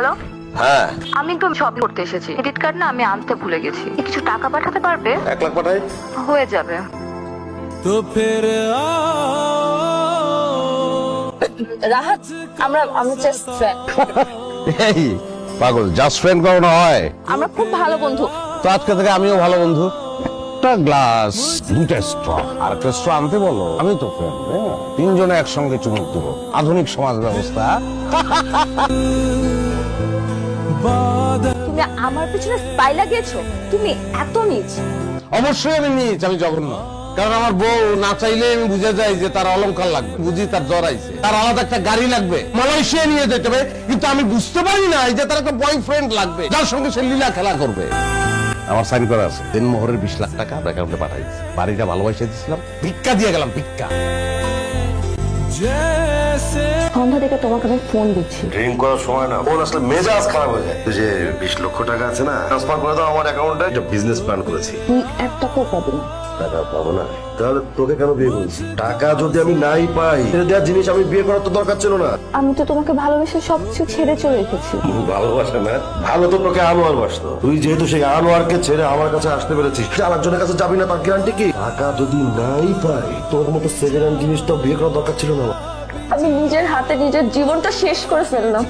Hello হ্যাঁ। আমি তো করতে এসেছি। ক্রেডিট কার্ড না আমি আনতে ভুলে গেছি। কিছু টাকা পাঠাতে পারবে? এক লাখ পাঠাই। হয়ে যাবে। তো ফের রাহাত আমরা জাস্ট এই পাগল জাস্ট ফ্রেন্ড হয়। আমরা খুব ভালো বন্ধু। তো আজকে থেকে আমিও ভালো বন্ধু। একটা গ্লাস দুটা স্ট্র আর একটা স্ট্র আনতে বলো। আমি তো ফ্রেন্ড হ্যাঁ। তিনজনে একসঙ্গে চুমুক দেবো। আধুনিক সমাজ ব্যবস্থা। তুমি আমার পিছনে স্পাই লাগিয়েছো? তুমি এত নিচ। অবশ্যই আমি নিয়েছি আমি জঘন্য। কারণ আমার বউ না চাইলে আমি বুঝে যাই যে তার অলংকার লাগবে। বুঝি তার জ্বর আইছে। তার আলাদা একটা গাড়ি লাগবে। মালয়েশিয়া নিয়ে যেতে হবে। কিন্তু আমি বুঝতে পারি না যে তার একটা বয়ফ্রেন্ড লাগবে। যার সঙ্গে সে লীলা খেলা করবে। আমার সাইন করা আছে। দিন মোহরের বিশ লাখ টাকা আপনার অ্যাকাউন্টে পাঠাই দিচ্ছি। বাড়িটা ভালোবাসে দিয়েছিলাম। ভিক্ষা দিয়ে গেলাম ভিক্ষা। সন্ধ্যা থেকে তোমাকে আমি ফোন দিচ্ছি। ড্রিঙ্ক করার সময় না ফোন আসলে মেজাজ খারাপ হয়ে যায়। যে বিশ লক্ষ টাকা আছে না ট্রান্সফার করে দাও আমার অ্যাকাউন্টে একটা বিজনেস প্ল্যান করেছি। তুই এক টাকাও পাবি না। টাকা পাবো না। তাহলে তোকে কেন বিয়ে করেছি? টাকা যদি আমি নাই পাই দেওয়ার জিনিস আমি বিয়ে করার তো দরকার ছিল না। আমি তো তোমাকে ভালোবেসে সবকিছু ছেড়ে চলে এসেছি। ভালোবাসা না। ভালো তো তোকে আনোয়ার বাসতো। তুই যেহেতু সেই আনোয়ারকে ছেড়ে আমার কাছে আসতে পেরেছিস আরেকজনের কাছে যাবি না তার গ্যারান্টি কি? টাকা যদি নাই পাই তোর মতো সেকেন্ড হ্যান্ড জিনিস তো বিয়ে করার দরকার ছিল না। আমি নিজের হাতে নিজের জীবনটা শেষ করে ফেললাম।